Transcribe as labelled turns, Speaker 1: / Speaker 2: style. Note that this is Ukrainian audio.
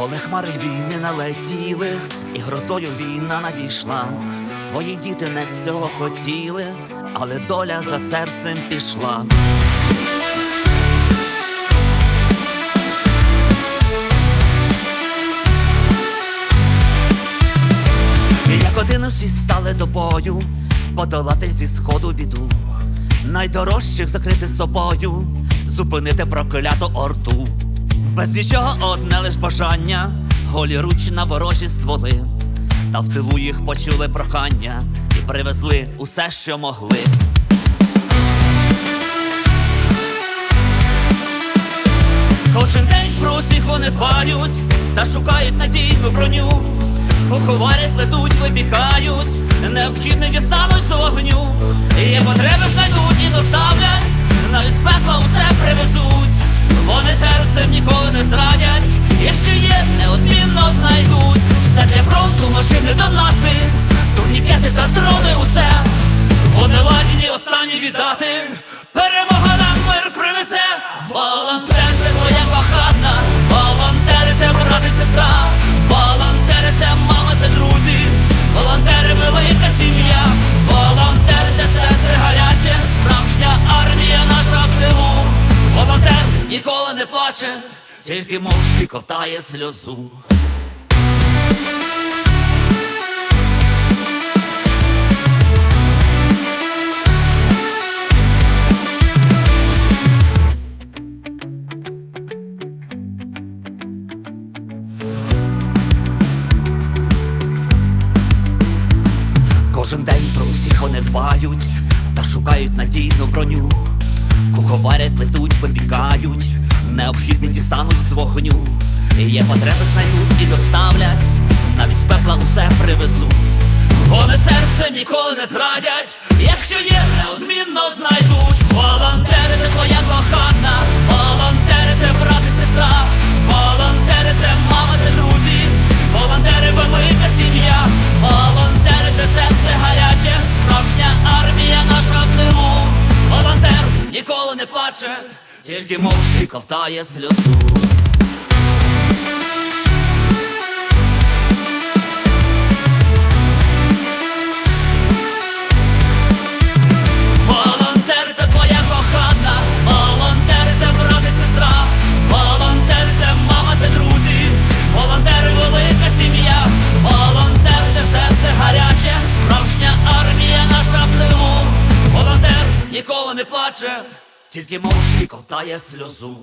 Speaker 1: Коли хмари війни налетіли, і грозою війна надійшла. Твої діти не цього хотіли, але доля за серцем пішла. І як один усі стали до бою, подолати зі сходу біду, найдорожчих закрити собою, зупинити прокляту орту. Без нічого одне лиш бажання, голі руч на ворожі стволи, та в тилу їх почули прохання і привезли усе, що могли. Кожен день про усіх вони дбають та шукають надійну броню. Куховарять, плетуть, випікають, необхідне дістануть з вогню. Є потреби знайдуть і доставлять, навіть з пекла усе привезуть. Серцем ніколи не зрадять, якщо є, неодмінно знайдуть. Все для фронту, машини донати, плаче, тільки мовчки ковтає сльозу. Кожен день про всіх вони дбають та шукають надійну броню. Куховарять, плетуть, випікають, необхідні дістануть з вогню. Є потреби знайдуть і доставлять, навіть з пекла усе привезуть. Вони серцем ніколи не зрадять, якщо є, неодмінно знайдуть. Волонтери це твоя кохана, ніколи не плаче, тільки мовчки ковтає сльозу. Волонтер твоя кохана, волонтер це сестра, волонтер мама, це друзі, волонтери велика сім'я, волонтер це серце гаряче, справжня армія наша в тилу. Волонтер ніколи не плаче, тільки мовчки ковтає сльозу.